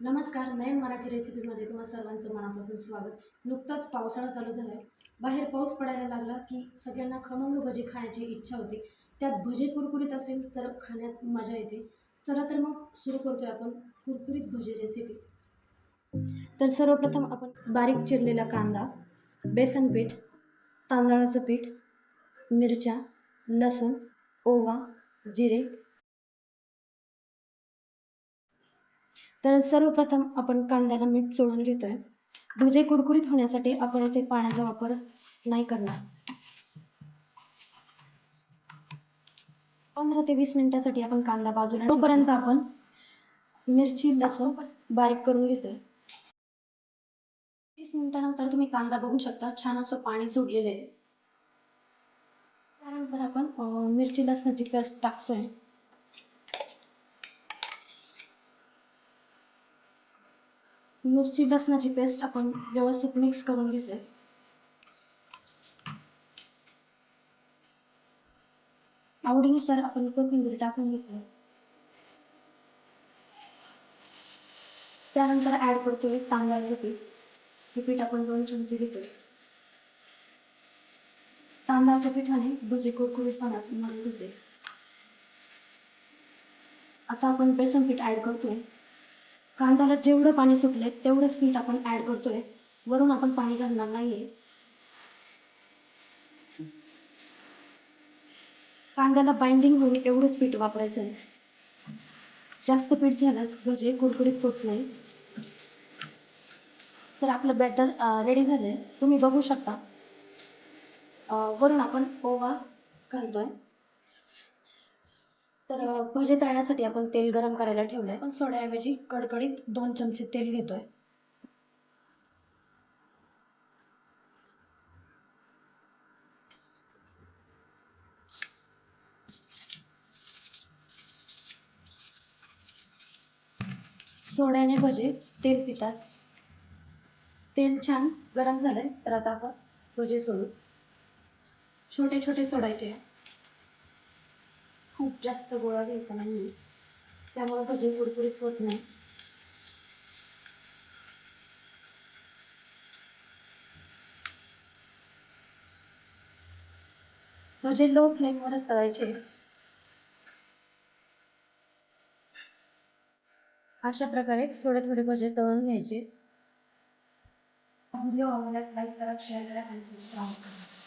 नमस्कार नयन मराठी रेसिपीमध्ये तुम्हा सर्वांचं मनापासून स्वागत. नुकताच पावसाळा चालू झाला आहे बाहेर पाऊस पडायला लागला की सगळ्यांना खमंग भजी खाण्याची इच्छा होती. त्यात भजी कुरकुरीत असेल तर खाण्यात मजा येते. चला तर मग सुरू करतोय आपण कुरकुरीत भजी रेसिपी तर सर्वप्रथम आपण बारीक चिरलेला कांदा बेसन पीठ तांदळाचं पीठ मिरच्या लसूण ओवा जिरे तर सर्वप्रथम आपण कांद्याला मीठ चोळून घेतोय. भजे कुरकुरीत होण्यासाठी आपण इथे पाण्याचा वापर नाही करणार. पंधरा ते वीस मिनिटासाठी आपण कांदा बाजूला तोपर्यंत आपण मिरची लसूण बारीक करून घेतोय. वीस मिनिटानंतर तुम्ही कांदा बघू शकता छान असं पाणी सोडलेलं आहे. त्यानंतर आपण मिरची लसणाची पेस्ट टाकतोय. मिरची लसणाची पेस्ट आपण व्यवस्थित मिक्स करून घेतोय आवडीनुसार आपण कोथिंबीर टाकून घेतोय त्यानंतर ऍड करतोय तांदळाचं पीठ हे पीठ आपण दोन चमचे घेतोय तांदळाच्या पिठाने भजी कुरकुरीतपणा मदत होते आता आपण बेसन पीठ ऍड करतोय कांद्याला जेवढं पाणी सुटलंय तेवढंच पीठ आपण ऍड करतोय. वरून आपण पाणी घालणार नाहीये. कांद्याला बाइंडिंग होईल एवढंच पीठ वापरायचं आहे जास्त पीठ झाल्यास म्हणजे भजे कुरकुरीत होत नाही. तर आपलं बॅटर रेडी झालंय. तुम्ही बघू शकता. वरून आपण ओवा घालतोय. तर भजे तळण्यासाठी आपण तेल गरम करायला ठेवलंय. पण सोड्याऐवजी कडकडीत दोन चमचे तेल घेतोय. सोड्याने भजे तेल पितात. तेल छान गरम झालंय तर आता आपण भजे सोडू. छोटे छोटे सोडायचे. खूप जास्त गोळा घ्यायचा नाही त्यामुळे भजे कुरकुरीत होत नाही. भजे लो फ्लेमवरच करायचे अशा प्रकारे थोडे थोडे भजे तळून घ्यायचे. व्हिडिओ आवडल्यास लाईक करा शेअर करा आणि सबस्क्राईब करा.